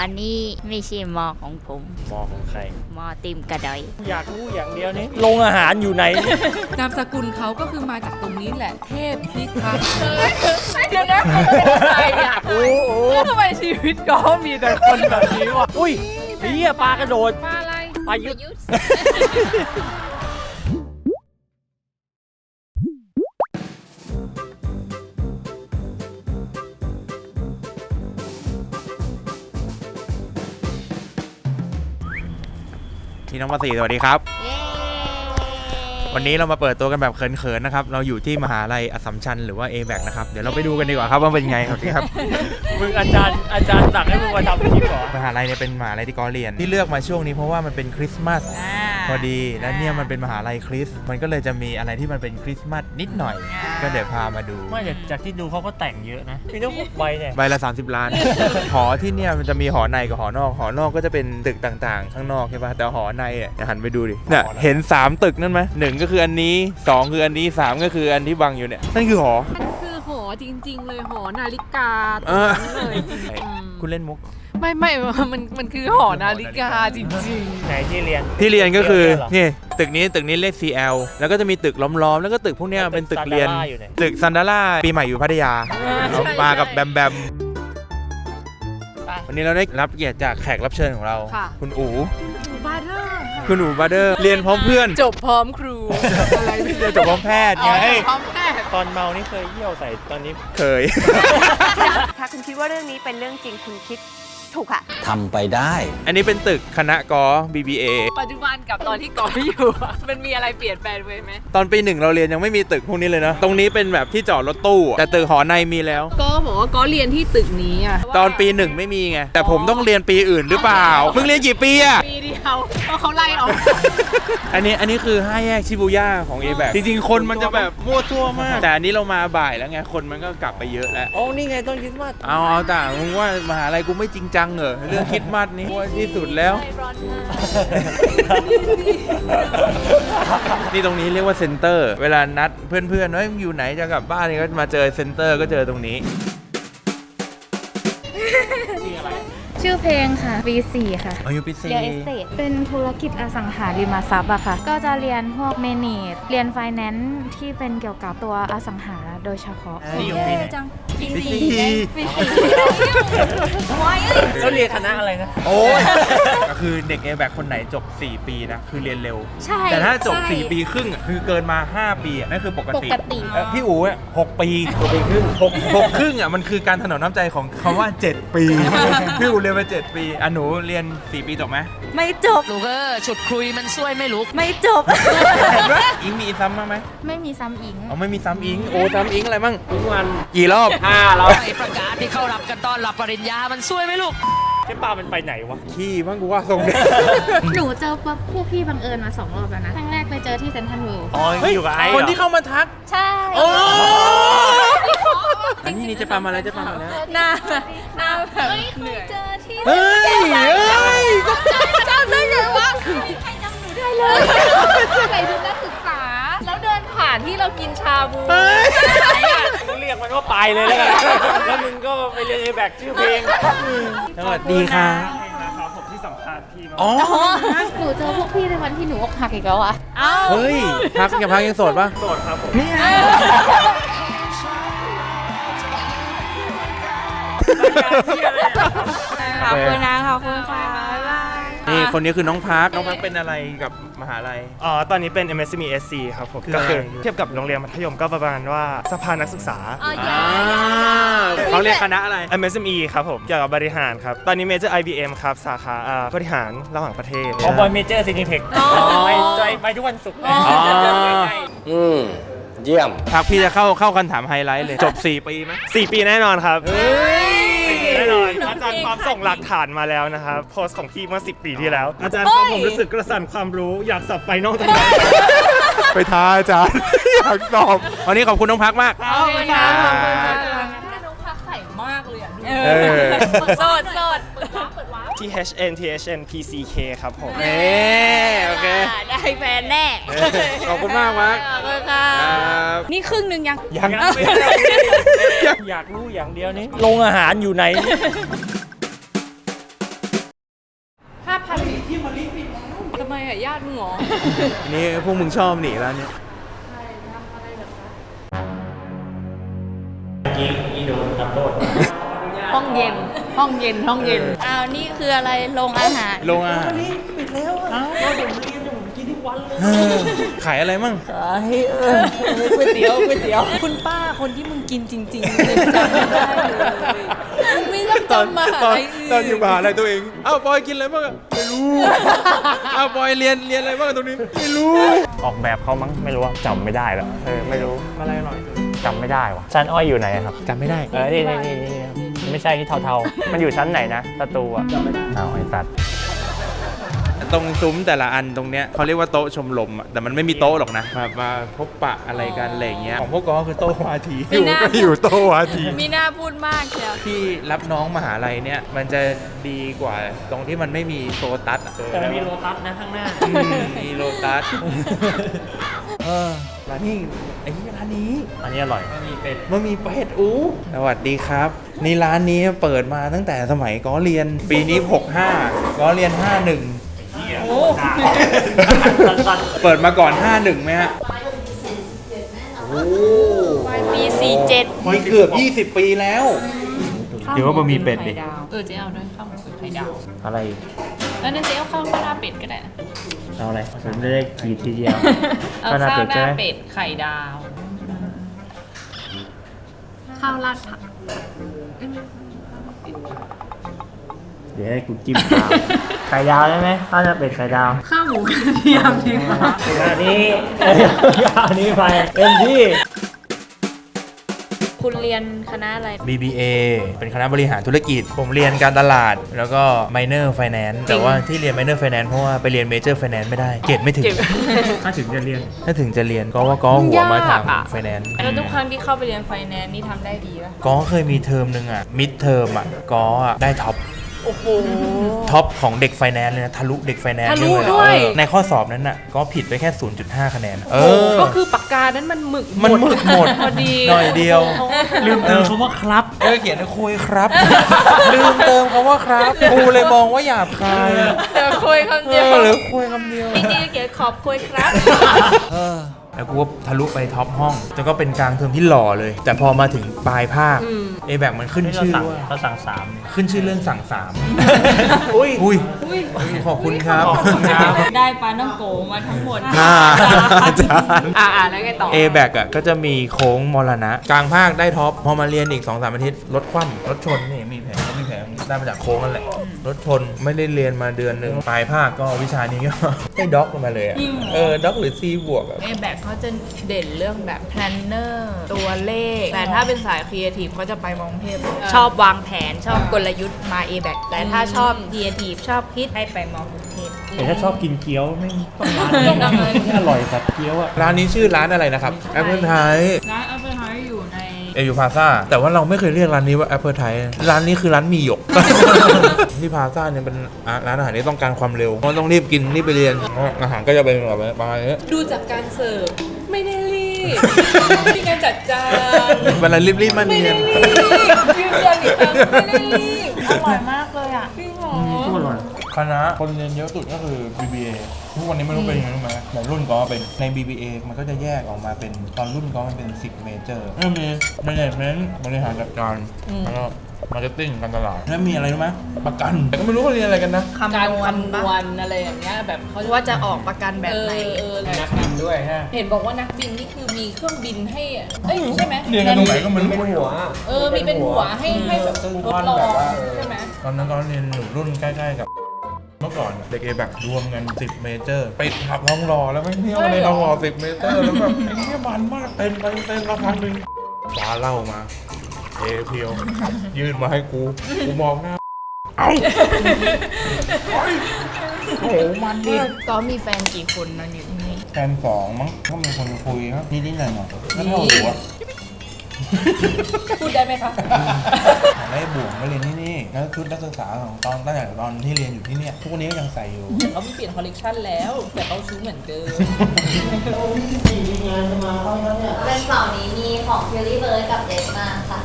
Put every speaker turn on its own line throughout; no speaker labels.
อนนี้ไม่ใช่หมอของผม
มอของใคร
หมอติมกระดอย
อยากรู้อย่างเดียวนี้โรงอาหารอยู่ไหน
นามสกุลเขาก็คือมาจากตรงนี้แหละเทพพิทักษ์
เดี๋ยวนะใครอะ
โอ้โห
ทำไมชีวิตก็มีแต่คนแบบนี้วะ
อุ้ยเฮียปลากระโดด
ปลาอะไร
ปลายุทธี
น้องมาสีสวัสดีครับ
เย้
วันนี้เรามาเปิดตัวกันแบบเขินๆนะครับ เราอยู่ที่มหาลัยอสสัมชัญหรือว่า a b a c นะครับ เดี๋ยวเราไปดูกันดีกว่าครับว่าเป็นไงครับพี่ครับ
มึงอาจารย์อาจารย์สั่งให้มึงมาทำคลิปเหรอ
มหาลัยเนี่ยเป็นมหาลัยที่กอเรียนที่เลือกมาช่วงนี้เพราะว่ามันเป็นคริสต์มาส
อ่า
พอดี และเนี่ยมันเป็นมหาลัยคริสต์มันก็เลยจะมีอะไรที่มันเป็นคริสต์มาสนิดหน่อย ก็เดี๋ยวพามาดู
ไม่แต่จากที่ดูเขาก็แต่งเยอะนะมีต้องหกใบเนี่ย
ใบละ 30 ล้าน หอที่เนี่ยมันจะมีหอในกับหอนอก หอนอกก็จะเป็นตึกต่างๆ ข้างนอกใช่ป่ะแต่หอในอะเดี๋ยวหันไปดูดิเนี่ยเห็น 3 ตึกนั่นไหมหนึ่งก็คืออันนี้2คืออันนี้3ก็คืออันที่บังอยู่เนี่ยนั่นคือหอ
มันคือหอจริง ๆ เลยหอนาฬิกา
เออ
เลยจริง
คุณเล่นมุก
ๆไม่ไม่มันมันคือหอนาฬิกาจริง
ไหนที่เรียน
ที่เรียนก็คือ
เรียนเหรอ
นี่ตึกนี้ตึกนี้เลข CL แล้วก็จะมีตึกล้อมๆ แล้วก็ตึกพวกเนี้ยเป็นตึกเรียน
Sandala อยู่ไหน
ตึกซันดาร่าปีใหม่อยู่พัทยาเอามากับแบมแบมวันนี้เราได้รับเกียรติจากแขกรับเชิญของเราคุณอู๋
ๆ บาร์เดอร์
คุณอู๋บาร์เดอร์เรียนพร้อมเพื่อน
จบพร้อมครู อะไรไม่
เรียนจบพร้อมแพทย์ไง
พร้อมแพทย์
ตอนเมานี่เคยเยี่ยวใส่ตอนนี้
เคย
ถ้าคุณคิดว่าเรื่องนี้เป็นเรื่องจริงคุณคิด ถูกค่ะ
ทำไปได้
อันนี้เป็นตึกคณะกอ BBA
ปัจจุบันกับตอนที่ก่อนอยู่อะมันมีอะไรเปลี่ยนแปลงไปไหม
ตอนปีหนึ่งเราเรียนยังไม่มีตึกพวกนี้เลยนะ ตรงนี้เป็นแบบที่จอดรถตู้อะแต่ตึกหอในมีแล้ว
ก็บอกว่าก็เรียนที่ตึกนี้อะ
ตอนปีหนึ่งไม่มีไง แต่ผมต้องเรียนปีอื่นหรือเปล่ามึงเรียนกี่ปีอะ
ปีเดียวเพราะเขาไล่ออก
อันนี้อันนี้คือห้าแยกชิบูย่าของ a อ a c จริงๆ คนมันจะแบบมั่วซั่วมาก แต่อันนี้เรามาบ่ายแล้วไง คนมันก็กลับไปเยอะแล้ว
โอ้นี่ไงต้นคริสต์มาส
เอาเอาแต่มึงว่ามหาลัยกูไม่จริงจังเหรอเรื่องคริดมัดนี่ว่าที่สุดแล้วนี่ตรงนี้เรียกว่าเซ็นเตอร์ เวลานัดเพื่อนๆเฮ้ยมึงอยู่ไหนจะกลับบ้านนี่ก็มาเจอเซ็นเตอร์ก็เจอตรงนี้
ชื่อเพลงค่ะปีสี่ค่ะ
อายุปีสี่
เรียนเอสเตทเป็นธุรกิจอสังหาริมทรัพย์อะค่ะ ก็จะเรียนพวกเมเนจเรียนไฟแนนซ์ที่เป็นเกี่ยวกับตัวอสังหาโดยเฉพาะ
นี่อยู่ปีไหน
จัง
ปีสี่
ปีสี่
แล้วเรียนคณะอะไรนะ
โอ้ย ก็คือเด็กเอแบกคนไหนจบ 4 ปีนะ คือเรียนเร็ว
ใช่
แต่ถ้าจบ
ใช่
4 ปีครึ่งอะคือเกินมา 5 ปีอะนั่นคือปกติ
ปกติ
เอ่อพี่อู๋อะหกปีหกปีครึ่งหกหกครึ่งอะมันคือการถนอมน้ำใจของคำว่า 7 ปี พี่อู๋เรียนมา7ปีอะหนูเรียน 4 ปีจบไหม
ไม่จบ
ลูกเออฉุดคุยมันช่วยไม่ลุก
ไม่จบ
เห็นไหมอิงมีซ้ำบ้างไหม
ไม่มีซ้ำอิง
เอาไม่มีซ้ำอิง โอ้ซ้ำอิงอะไรบ้าง
ทุกวัน
กี่รอบ
ห้าเรา
ไอประกาศที่เข้ารับกันตอนรับปริญญา มันช่วยไหมลูก
เจ๊ปามันไปไหนวะ
ขี้บ้างกูว่าทรงเนี่ย
หนูเจอพวกพวกพี่บังเอิญมาสองรอบแล้วนะ ครั้งแรกไปเจอที่เซนทรัลเวิลด์
อ๋อ
เฮ้ย
อยู่กับไอ้เหร
คน
อ
ที่เข้ามาทัก
ใช่
โอ้อันนี้นี่จะปามาแล้วจะปามาแล้ว
หน้าหน้าแบบเหนื่อย
เจอที่
เฮ้ย เฮ้ย
จำได้ไงวะใครจำหนูได้เลย
ใส่ชุดนักศึกษาแล้วเดินผ่านที่เรากินชาบู
มึงเรียกมันว่าไปเลยแล้วกัน แล้วมึงก็ไปเรียนเอแบกชื่อเพลง
สวัสดีค่ะ
นะครับผมที่สัมภาษณ์พี่มา
อ๋อ
หนูเจอพวกพี่ในวันที่หนูอกหักอีกแล้วอะ
เฮ้ย พักยังพักยังโสดปะ
โสดครับผม
ขอบคุณนะขอบคุณค่ะบ๊ายบาย
นี่ คนนี้คือน้องพักน้องพักเป็นอะไรกับมหาลัย
อ๋อ ตอนนี้เป็น MSME SC ครับผม
คือ
ก็คือ
อะไร
เทียบกับโรงเรียนมัธยมก็ประมาณว่าสภานักศึกษา
อ่าเขาเรียกคณะอะไร
MSME ครับผม เกี่ยวกับบริหารครับ ตอนนี้เมเจอร์ IBM ครับ สาขาอ่าบริหารระหว่างประเทศ
อ๋อบอยเมเจอร์ซินิเทคไปไปไปทุกวันศุกร์เลย
อ๋อ
อืม เยี่ยม
พักพี่จะเข้าเข้าคำถามไฮไลท์เลย จบ 4 ปีไหม
4 ปีแน่นอนครับแน่นอน อาจารย์ความส่งหลักฐานมาแล้วนะครับโพสต์ของพี่เมื่อ 10 ปีที่แล้ว อาจารย์ครับผมรู้สึกกระสันความรู้อยากสับไฟนอกจังเลย
ไปท้าอาจารย์ อยากสอบวันนี้ขอบคุณน้องพักมาก
ขอบคุณค่ะ
ขอบคุณ
ข
ค่ะ
อบคุณค่ะน้องพักใส่มากเลยอะ
เออ
โสดโสด
T H N T H N P C K ครับผม
เอ๊โอเค
ได้แฟนแน่
ขอบคุณมากพัก
ขอบคุณค่ะ
ครับ
นี่ครึ่งหนึ่งยัง
ยัง
อยากรู้อย่างเดียวนี้โรงอาหารอยู่ไหน
ห้าพันที่มาลิปิดทำไมอะญาติมึงหรอ
นี่พวกมึงชอบหนีแล้วเนี่ย
ยิงอีโดนทำโห้
องเย็น ห้องเย็น ห้องเย็น
อ้าว นี่คืออะไร โรงอาหาร
โรงอาหาร ปิดแล้วอะ ขายอะไรมั่ง
ก๋วยเตี๋ยวก๋วยเตี๋ยว คุณป้าคนที่มึงกินจริงๆเลยจำไม่ได้เลยมึงไม่ต้อง
ตอน
จำมาหา
ตอน
ไอ้
ตอนอยู่มหาอะไรตัวเองอ้าวปอยกินอะไรบ้างอะไม่รู้ อ้าวปอยเรียนเรียนอะไรบ้างอะตรงนี้ ไม่รู้
ออกแบบเขามั้งไม่รู้ว่าจำไม่ได้แล้วเออไม่รู้อะไรหน่อยจำไม่ได้ว่ะชั้นอ้อยอยู่ไหนครับ
จำไม่ได้
เออนี่นี่นี่นี่ครับไม่ใช่ที่เทาๆ มันอยู่ชั้นไหนนะประตูอะอ้าวไอ้สัตว์
ตรงซุ้มแต่ละอันตรงเนี้ยเขาเรียกว่าโต๊ะชมรมอะแต่มันไม่มีโต๊ะหรอกนะมามาพบปะอะไรกันอะไรอย่างเงี้ยของพวกก็คือโต๊ะวาทีอยู่ก็อยู่โต๊ะวาที
มีหน้าพูดมากเชียว
ที่รับน้องมหาลัยเนี่ยมันจะดีกว่าตรงที่มันไม่มีโซตัสอะ
แต่มันมีโลตัสนะข้างหน้า
อืมมีโลตัสเออร้านนี้ไอ้ที่ร้านนี้
อันนี้อร่อย มันมีเป็ด
มันมีเป็ดอู้สวัสดีครับนี่ร้านนี้เปิดมาตั้งแต่สมัยก็เรียน ปีนี้ 65ก็เรียน 51 เปิดมาก่อน 51ไหมฮะ
ปีสี่เจ็ด
มันเกือบ 20 ปีแล้ว เดี๋ยวว่าบะหมี่เป็ดดิ
ไข่ดาวเออเจ๊เอาด้วยข้าวหมูไข่ดาว
อะไร
แล้วนั่นเจ๊เอาข้าวหน้าเป็ดก็ได้นะ
เอาอะไรผมจะได้ขีดทีเดียว
เอา
ข้าวหน้า
ข้าว
เป็ด
ห
ใช่
น้า
ไหม
เป็ดไข่ดาว ข้าวราดผัก
ดี๋ยวให้กูจิ้มตามไข่ดาวได้ไหมข้าวหน้าเป็ดไข่ดาว
ข้าวหมูกระเทียมจริงเหรอ
อันนี้อันนี้ไปเต็มที่
คุณเรียนคณะอะไร
BBA เป็นคณะบริหารธุรกิจ ผมเรียนการตลาด แล้วก็ minor finance แต่ว่าที่เรียน minor finance เพราะว่าไปเรียน major finance ไม่ได้ เกรดไม่ถึง
ถ้าถึงจะเรียน
ถ้าถึงจะเรียนก็ว่าก็หัวมาทาง
ยากอะ
finance
แล้วทุกครั้งที่เข้าไปเรียนไฟแนนซ์นี่ทำได้ดีป่ะ
ก็เคยมีเทอมหนึ่งอะมิดเทอมอะก็อะได้ท็อป
โอ้โห
ท็อปของเด็กไฟแนนซ์เลยนะ ทะลุเด็กไฟแนนซ์
ทะลุ
เย
ด้วย
เออในข้อสอบนั้นน่ะ ก็ผิดไปแค่ 0.5 คะแนน เออ
ก็คือปากกานั้นมันหมึก
มันหมึกหมด
พอดี
หน่อยเดียว
ลืมเติมคำว่าครับ
เออเขียนคุยครับ ลืมเติมคำว่าครับครูเลยมองว่าหยาบคาย
เดี๋ยวคุยคำ
เอ
เดียว
อหรือคุยคำเดียว
จริงๆเขียนขอบคุยครับ
เออ แล้วกูก็ทะลุไปท็อปห้องจนก็เป็นกลางเทอมที่หล่อเลย แต่พอมาถึงปลายภาคเอแบกมันขึ้น
นี่เรา
ชื่อ
สั่ง
ว่า
เราสั่งสาม
ขึ้นชื่อเรื่องสั่งสามอุ้ยอุ้ยขอบคุณครับ
ขอบคุณครับ
ได้ปลาน้องโกมาทั้งหมด
อ่าอาจารย์
อ่าแล้วไงต่อ
A b a c อะก็จะมีโค้งมรณะ กลางภาคได้ท็อป พอมาเรียนอีก2อสามอาทิตย์รถคว่ำรถชนนี่มีแผลก็มีแผล ได้มาจากโค้งนั่นแหละ รถชนไม่ได้เรียนมาเดือนหนึ่งปลายภาคก็วิชานี้ก็ ได้ด็อกลงมาเลยอะเออด็อกหรือ C บวกอะ
เอแบกเขาจะเด่นเรื่องแบบแพลนเนอร์ตัวเลข แต่ถ้าเป็นสายครีเอทีฟเขาจะไปมองเทพ
ชอบวางแผนชอบกลยุทธ์มา a b a c แต่ถ้าชอบครีเอทีฟชอบคิดให้ไปมอกรุงเทพ
แต่ถ้าชอบกินเกี๊ยวไม่ต้องร้านนี้ อร่อยสัตว์เกี๊ยวอะ
ร้านนี้ชื่อร้านอะไรนะครับ แอปเปิลไทย
ร้านอัปเปอร์ไฮอยู่ใน
เอยูพาซาแต่ว่าเราไม่เคยเรียกร้านนี้ว่าแอปเปิลไทยร้านนี้คือร้านหมีหยก ที่พาซาเนี่ยเป็นอะร้านอาหารที่ต้องการความเร็วเพราะต้องรีบกินรีบไปเรียนเพราะอาหารก็จะเป็นแบบประมาณนี้
ดูจากการเสิร์ฟไม่ได้รีบมีการจัดจาน
เวลารีบๆมัน
ไม่
เนีย
ได้
น
รีบยืนยันอีกครั้งไม่ได้รีบอร่อยมาก
คณะคนเรียนเยอะสุดก็คือ BBA ทุกวันนี้ไม่รู้เป็นยังไงรู้ไหมแต่รุ่นก็เป็นใน BBA มันก็จะแยกออกมาเป็นตอนรุ่นก็มันเป็น 10 เมเจอร์ก็มี Management บริหารจัดการแล้วก็ Marketing การตลาด แล้วมีอะไรรู้ไหมประกัน แต่ก็ไม่รู้เขาเรียนอะไรกันนะ
การคำนวณอะไรอย่างเงี้ยแบบเขา
ว่าจะออกประกันแบบไหน
เออเออ
นักบินด้วยฮะ
เห็นบอกว่านักบินนี่คือมีเครื่องบินให้อะเอ้ยใช่ไหม
เรียนกันตรงไหนก็ไม่รู้
หัว
เออมีเป็นหัวให้ให้แบบทดลองใช่ไหม
ตอนนั้นตอนเรียนอยู่รุ่นใกล้ๆกับ เมื่อก่อนเด็กเอแบบรวมกัน10 เมเจอร์ไปขับท้องรอแล้วไม่เที่ยวในท้องรอ10 เมเจอร์แล้วแบบไอ้เนี้ยมันมากเต็มไปเต็มละพันหนึ่งฟ้าเหล่ามาเอเพียว ยื่นมาให้กู กูมองหน้า เอ้าเฮ้ยโอ้โหมันมาก
ก็มีแฟนกี่คนนอนอยู่ที่นี่
แฟนสองมั้งก็มีคนคุยครับนิดๆหน่อยๆก็เท่าหัว
พูดได้ไหมคะ
หาได้บวกมาเรียนที่นี่แล้วชุดนักศึกษาของตอนตั้งแต่ตอนที่เรียนอยู่ที่เนี่ยทุกวันนี้ก็ยังใส่อยู่
เขาเปลี่ยนคอลเลกชันแล้ว แต่เขาซื้อเหมือนเดิม
เป็นเสาร์นี้มีของฟิลลี่เบิร์ดกับเดสมาค่ะ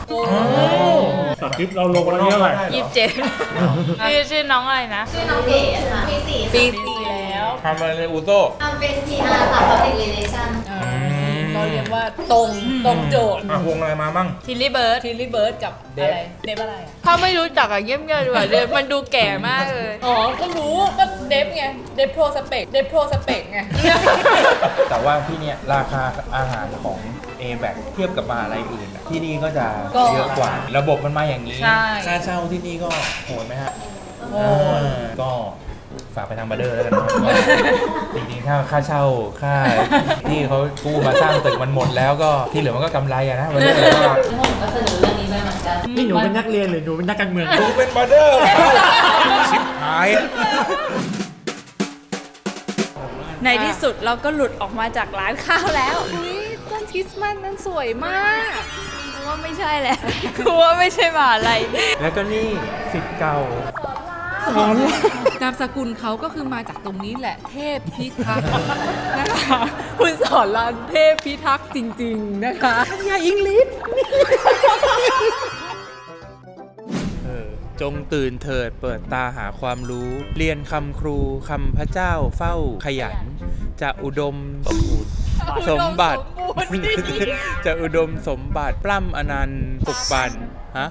สคริปต์เราลงวันนี้เท่าไหร่
ยี่สิบเจ็ดชื่อชื่อน้องอะไรนะ
ชื่อน้องเก๋ค่ะมีสี่
ปี
ค่ะ
สี่แล้ว
ทำอะไรในอูโซ
ทำเป็น PR ค่ะ Public Relation
ก็ เรียกว่าตรงตรงโจทย์
อะวงอะไรมามั่ง
ทิลลี่เบิร์ด
ทิลลี่เบิร์ดกับอะไรเดฟอะไรอะ
ถ้าไม่รู้จักอะเยี่ยมๆดีกว่าเดฟมันดูแก่มากเลย
อ๋อก็รู้ก็เดฟไงเดฟโปรสเปกเดฟโปรสเปกไง
แต่ว่าที่เนี่ยราคาอาหารของ a b a c เทียบกับมหาลัยอื่นอะที่นี่ก็จะ
ก็
เยอะกว่า ระบบมันมาอย่างนี้
ใช่
ค่าเช่าที่นี่ก็โหดไหมฮะ
โหด
อ่าก็ ฝากไปทางบัตเดอร์แล้วกันนะครับก็จริงๆถ้าค่าเช่าค่าที่เขากู้มาสร้างตึกมันหมดแล้วก็ที่เหลือมันก็กำไรอะนะบัตเดอร์ก็
ผมก็เสนอเรื่องนี้ไปเหมือนกัน
นี่หนูเป็นนักเรียนหรือหนูเป็นนักการเมือง
กูเป็นบัตเดอร์ชิบหาย
ในที่สุดเราก็หลุดออกมาจากร้านข้าวแล้วอุ้ยต้นคริสต์มาสนั้นสวยมากกูว่าไม่ใช่แหละกูว่าไม่ใช่มหาลัย
แล้วก็นี่สิทธิ์เก่า
นามสกุลเขาก็คือมาจากตรงนี้แหละเทพพิทักษ์นะคะคุณสอนรานเทพพิทักษ์จริง ๆ นะคะอย่าอิงลิส
เออจงตื่นเถิดเปิดตาหาความรู้ เรียนคำครูคำพระเจ้าเฝ้าขยัน จะอุดมสมบูรณ์สมบัติ จะอุดมสมบัติปล้ำอนันต์ปลุกปั่น ฮะ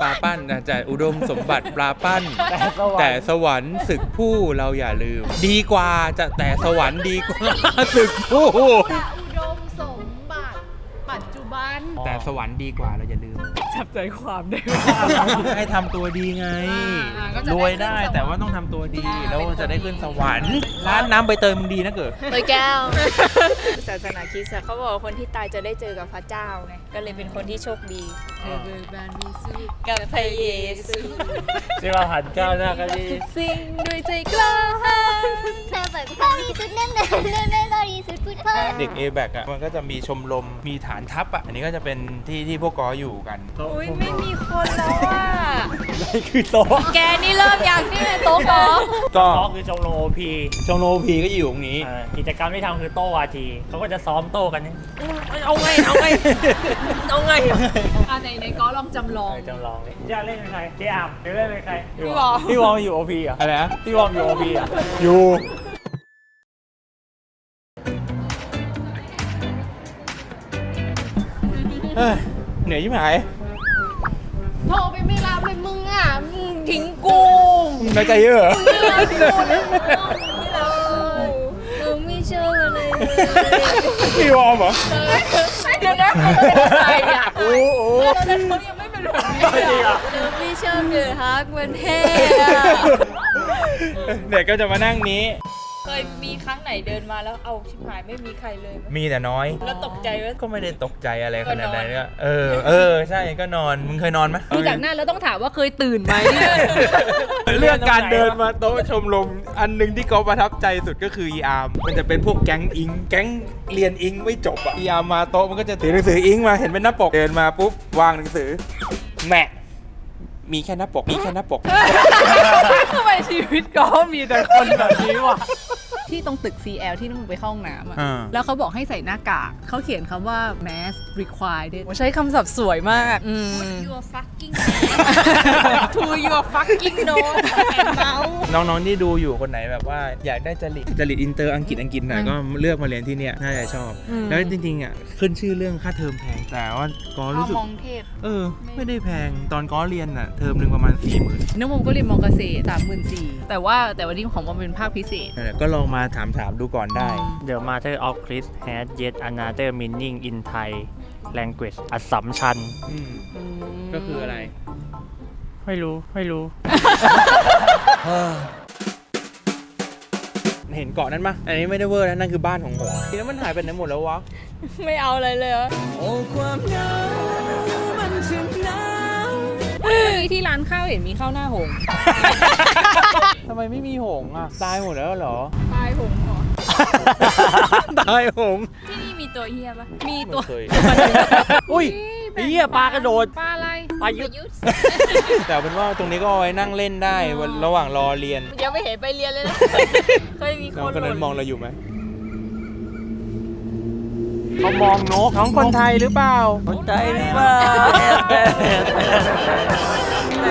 ปลาปั้นนะจะอุดมสมบัติปลาปั้นแต่สวรรค์ศึกผู้เราอย่าลืม ดีกว่าจะแต่สวรรค์ดีกว่า ศึกผู้
อุดม
แต่สวรรค์ดีกว่าเราอย่าลืม
จับใจความได้
ให้ทำตัวดีไง
อ่าก็จะได้
รวยได้
ขึ้นสวรรค์
แต่ว่าต้องทำตัวดี
ใช่
แล้ว
เป็นคน
จะได้ขึ้น
ดี
สวรรค์ ร้านน้ำใบเตยมึงดีนะเกิด
เลยแก้ว ศาสนาคริสต์อะเขาบอกว่าคนที่ตายจะได้เจอกับพระเจ้าไง ก็เลยเป็นคนที่โชคดี
เธอเบิกบานมีสู้
กับพระเยซู
ที่ว่าหันก้าวหน้าก็ดี
สิ่งด้วยใจกล้าหาญ
เธอเปิดบริสุทธิ์แน่นๆแน่นๆบริสุทธิ์พุทธะ
เด็ก a b a c อะมันก็จะมีชมรมมีฐานทัพอะอันนี้ก็จะเป็นที่ที่พวกกออยู่กัน
อุ้ยไม่มีคนแล้วอะ
นี่คือโต๊ะ
แกนี่เริ่มยังนี่เลยโต๊ะเหรอ
ก็
โต๊ะคือชมรมโอพี
ชมรม OP ก็อยู่ตรงนี้
กิจกรรมที่ทำคือโต้วาทีเขาก็จะซ้อมโต้กันนี่เอาไงเอาไงเอาไง
อ่าในในก็ลองจำลอง
จำลองจะเล่นเป็นใครเจ๊อามหรือเล่นเป็นใคร
พี่วอม
พี่วอมอยู่โอพีอะ
อะไรนะ
พี่วอมอยู่โอพีอะ
อยู่เฮ้ยเหนื่อยยิ่งหาย
โทรไปไม่รับเลยมึงอะมึงทิ้งกู
มึงน้อยใจเยอะเหรอ
ไม่รับกูเลย
มึงไม่เชื่อเลย
พี่วอร์มเหรอ
เดี๋ยวนะเขาเป็นใครอะ
โอ้โห
ตอนนั้นเขายังไม่เป็นแบบนี้
จริง
อะ
อะ
เดี๋ยวพี่ชอบเดือดฮักมันเท่อะ
เด็กก็จะมานั่งนี้
เคยมีครั้งไหนเดินมาแล้วเอาชิบหายไม่มีใครเลยไหม
มีแต่น้อย
แล้วตกใจว่า
ก็ไม่ได้ตกใจอะไรขนาดนั้น
ก็นอน
ก็เออ เออ ใช่ก็นอน มึงเคยนอนไหม
ดูจากหน้าแล้วต้องถามว่าเคยตื่นไหมเนี่ย
เรื่องการเดินมาโต๊ะชมรมอันหนึ่งที่เขาประทับใจสุดก็คืออีอาร์มมันจะเป็นพวกแก๊งอิง แก๊งเรียนอิงไม่จบอะอีอาร์มมาโต๊ะมันก็จะถือหนังสืออิงมาเห็นเป็นหน้าปกเดินมาปุ๊บวางหนังสือแหมะ มีแค่หน้าปกมีแค่หน้าปก
ทำไมชีวิตก็มีแต่คนแบบนี้วะ ที่ตรงตึก CL ที่มึงไปเข้าห้องน้ำอะ
อ่า
แล้วเขาบอกให้ใส่หน้ากากเขาเขียนคำว่า mask required ใช้คำศัพท์สวยมาก
your fucking to your fucking nose and mouth
น้องๆที่ดูอยู่คนไหนแบบว่าอยากได้จริตจริตอินเตอร์อังกฤษอังกฤษหน่อยก็เลือกมาเรียนที่เนี่ยน่าจะชอบ
อืม
แล้วจริงๆอะขึ้นชื่อเรื่องค่าเทอมแพงแต่ว่าก็รู้สึก
มองเทพ
เออ ไม่ได้แพงตอนก็เรียนอะเทอมหนึ่งประมาณ4ี่หมื่น
น้องมุมก็เรียนมอเกษตรสามหมื่นสี่แต่ว่าแต่วันนี้ของมันเป็นภาคพิเศษ
นั่นแหละก็ลองมาถามถามๆดูก่อนได้
The matter of Chris has yet another meaning in Thai language อัสสัมชัญ
อืมก็คืออะไร
ไม่รู้ ไม่รู้
เห็นเกาะนั้นปะอันนี้ไม่ได้เวอร์นะนั่นคือบ้านของผมทีนั้นมันหายไปไหนหมดแล้ววะ
ไม่เอาอะไรเลยเหรอ
เฮ้ยที่ร้านข้าวเห็นมีข้าวหน้าหง
ทำไมไม่มีหงส์อะ ตายหมดแล้วเหรอ
ตายหงเหรอ
ตายหงส์
ที่นี่มีตัวเฮียปะ
มีตัว
ไม่เคย
อุ้ย ไอ้เหี้ยปลากระโดด
ปลาอะไร
ปลายุทธ
แต่เอาเป็นว่าตรงนี้ก็เอาไว้นั่งเล่นได้วันระหว่างรอเรียน
ยังไม่เห็นไปเรียนเลยนะ เคยมีค
น้อง
น
คนนั้น
บ่
มองเราอยู่ไหมเขามองนกน้องคนไทยหรือเปล่า
คนใจหรือเปล่า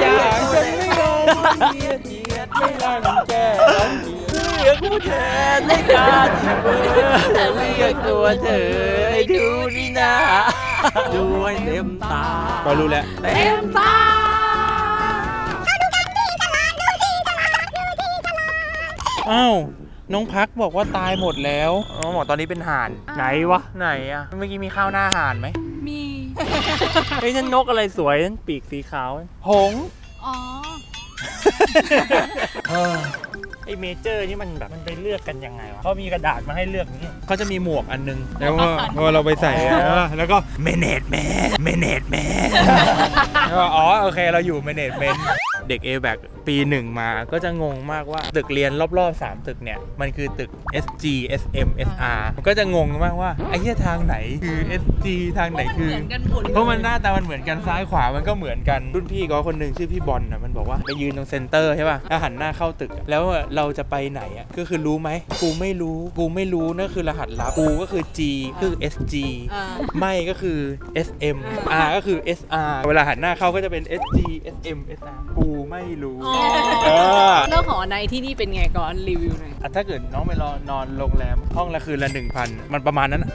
อยากจะไม่ยอม เกียดเกียดไม่รังแก
รียกผู้แทนในการที่เบอร์เรียกตัวเธอให้ดูนี่นาดูให้เต็มตา
ก็รู้แล้ว
เต็มตา
อ้าวน้องพักบอกว่าตายหมดแล้วอ๋อหมอตอนนี้เป็นห่าน
ไหนวะ
ไหนอะเมื่อกี้มีข้าวหน้าห่านไหม
มี
เฮ้ยนั่นนกอะไรสวยนั่นปีกสีขาว
หงส์
อ๋อ
ไอเมเจอร์นี่มันแบบมันไปเลือกกันยังไงวะเขามีกระดาษมาให้เลือกนี่
เขาจะมีหมวกอันนึงแล้วก็พอเราไปใส่อะแล้วก็เมเนจแมนเมเนจแมนแล้วก็อ๋อโอเคเราอยู่เมเนจเมนเด็ก a b a c ปีหนึ่งมาก็จะงงมากว่าตึกเรียนรอบๆ 3 ตึกเนี่ย มันคือตึก SG SM SR มันก็จะงงมากว่าไอ้เหี้ยทางไหนคือ SG ทางไหนคือ
เหมือนกันหมดเลย
เพราะมันหน้าตามันเหมือนกันซ้ายขวามันก็เหมือนกันรุ่นพี่ก็คนหนึ่งชื่อพี่บอลนะมันบอกว่าไปยืนตรงเซ็นเตอร์ใช่ป่ะแล้วหันหน้าเข้าตึก แล้วเราจะไปไหนอะก็คือรู้ไหมกูไม่รู้กูไม่รู้นั่นคือรหัสลับกูก็คือ G คือ SG
อ่า
ไม่ก็คือ SM R ก็คือ SR เวลาหันหน้าเข้าก็จะเป็น SG SM SR กูไม่รู้เออ
เรื่องหอในที่นี่เป็นไงก่อนรีวิวหน่อย
อะถ้าเกิดน้องไปรอนอนโรงแรม ห้องละคืนละหนึ่งพันมันประมาณนั้นอะ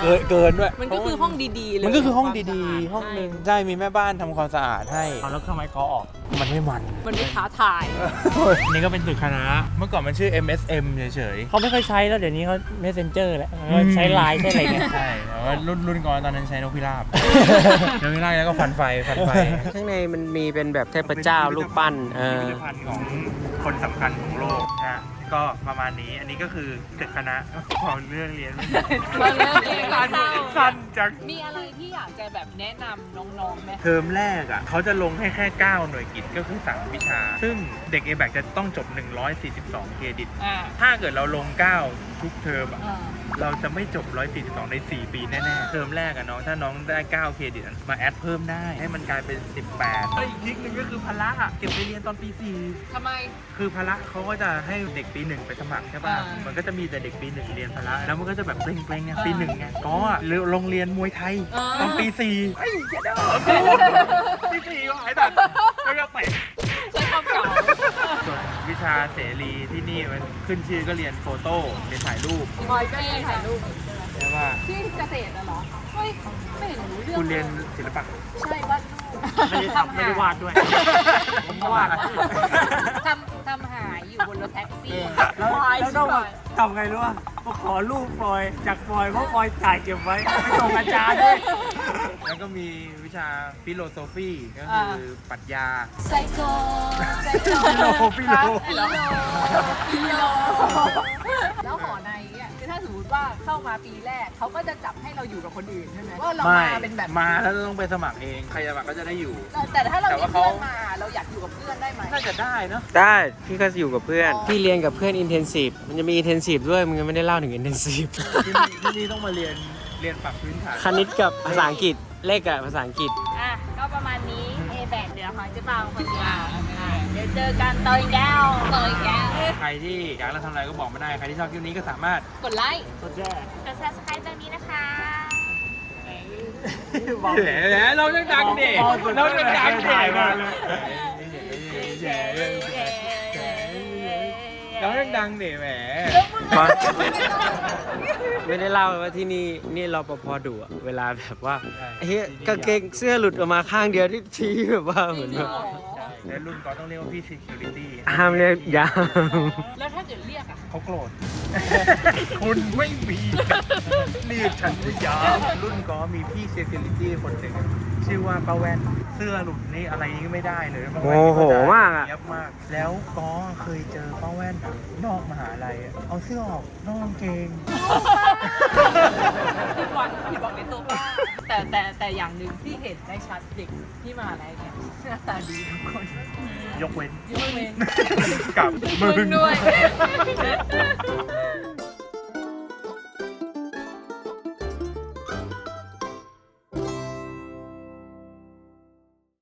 เกินเกินด้วย
มันก็คือห้องดีๆเลย
มันก็คือห้องดีๆ ห้องหนึ่งใช่มีแม่บ้านทำความสะอาดให้
เอาแล้วทำไมกอออก
มันไม่มัน
มันไม่ท้าทาย
นี่ก็เป็นตึกคณะ เมื่อก่อนมันชื่อ MSM เฉย
เขาไม่ค่อยใช้แล้วเดี๋ยวนี้เขา messenger แล้วเขาใช้ไลน์ใช้อะไรเนี่ย
ๆ ใช่แต่ว่ารุ่นรุ่นก่อนตอนนั้นใช้นกพิราบ นกพิราบแล้วก็ฟันไฟฟันไฟ
ข้างในมันมีเป็นแบบเทพเจ้ารูปปั้น เออ
พิพิธภัณฑ์ของคนสำคัญของโลกนะฮะก็ประมาณนี้ อันนี้ก็คือตึกคณะของเรื่องเรียน
ตอนเรื่องเรียนก็เศร้า
สั้นจัง
มีอะไรที่อยากจะแบบแนะนำน้องๆไหม
เทอมแรกอะเขาจะลงให้แค่ 9 หน่วยกิจก็คือ 3 วิชา ซึ่งเด็ก a b a c จะต้องจบ 142 เครดิต
อ่า
ถ้าเกิดเราลง 9 ทุกเทอมอะ
อ่า
เราจะไม่จบ 142 ใน 4 ปีแน่ ๆ เทอมแรกอะน้อง ถ้าน้องได้ 9 เครดิตอะมาแอดเพิ่มได้ ให้มันกลายเป็น 18แล้วอีกทริคหนึงก็คือพละอะเก็บไปเรียนตอนปี4
ทำไม
คือพละเขาก็จะให้เด็กปีหนึ่งไปสมัครใช่ป่ะ
อ่ามั
มันก็จะมีแต่เด็กปีหนึ่งเรียนพละ แล้วมันก็จะแบบเกรงๆไงปีหนึ่งไงก็อะโรงเรียนมวยไทย
อ่า
ตอนปีสี่ไอ้เจ้าปีสี่ก็หายตัดแล้วก็เตะ
ใช้ความเก่า
ส่ วนวิชาเสรีที่นี่มันขึ้นชื่อก็เรียนโฟโต้เรียนถ่ายรูป
พลอยก็ยังถ่ายรูป
ใช่ป่ะ
ที่เกษตรอะเหรอเฮ้ยไม่เห็นรู้เรื่อง
คุณเรียนศิลปะ
ใช่วาดรูป
ไม่ได้ทำไม่ได้วาดด้วย ผมวาด
ทำทำหาย อยู่บนรถแท็กซี่
แล้ว
พลอย
แล้ว
ช่
ต้อง
วย
ทำไงรู้ป่ะมาขอรูปปอยจากปอยเพราะปอยจ่ายเก็บไว้ไม่ส่งอาจารย์ด้วย
แล้วก็มีวิชาฟิโลโซฟีก็คือปรัชญา
ไซโคไซโค
ฟิโลฟิโล
ฟิโลฟิโลแล้วหอในเนี่ยคือถ้าสมมติว่าเข้ามาปีแรก เขาก็จะจับให้เราอยู่กับคนอื่นใช่ไหมว่าเรา
ไม่
มาเป็นแบบ
มาแล้วต้องไปสมัครเอง ใครจะสมัครก็จะได้อยู่
แต่ถ้าเรา
แต่
มี
ว่า
เพื่อน
เขา
มาเราอยากอยู่กับเพื่อนได้ไหม
น่าจะได้เนอะ
ได้พี่ก็อยู่กับเพื่อนพี่เรียนกับเพื่อนอินเทนซีฟมันจะมีอินเทนซีฟด้วยมึงยังไม่ได้เล่าถึงอินเทนซีฟ
ที่นี่ที่นี่ต้องมาเรียนเรียนปรับพื้นฐาน
คณิตกับภาษาอังกฤษเลขกับภาษาอังกฤษ
อะก็ประมาณนี้ A แบกเดี๋ยวหอยจะเปล่าคนเดียวอะเดี๋ยวเจอกันตอนแก้วตอนแก้ว
ใครที่อยากเราทำอะไรก็บอกมาได้ ใครที่ชอบคลิปนี้ก็สามารถ
กดไลค์
กด subscribe ตรงนี้นะคะ
แหมเราจะดังดิเราจะดังดิเราจะดังดิแหม
ไม่ได้เล่าว่าที่นี่นี่รปภดุอะเวลาแบบว่าไอ้เฮ้ยกางเกงเสื้อหลุดออกมาข้างเดียวที่ชี้แบบว่าเหมือนแบบ
และรุ่นก็ต้องเรียกว่าพี่ security
ห้ามเรียกยาม
แล้วถ้าเกิดเรียกอะ
เขาโกรธ คุณไม่มีเรียกฉันว่ายามรุ่นก็มีพี่ security คนหนึ่งชื่อว่าป้าแว่นเสื้อหลุดนี่อะไรนี่ไม่ได้เลยป้า
โม
แว่น
โหมากอะ
เยียบมาก แล้วก็เคยเจอป้าแว่นอะนอกมหาลัยอะเอาเสื้อออกนอกกางเกง
พี่บอกพี่บอกในตัวป้า แต่แต่แต่อย่างหนึ่งที่เห็นได้ชัดเด็กที่มาอะไรเนี่ยหน้าตาดีทุกคน
ยกเว้น
ยกเว้น
กับมึง
ด้วย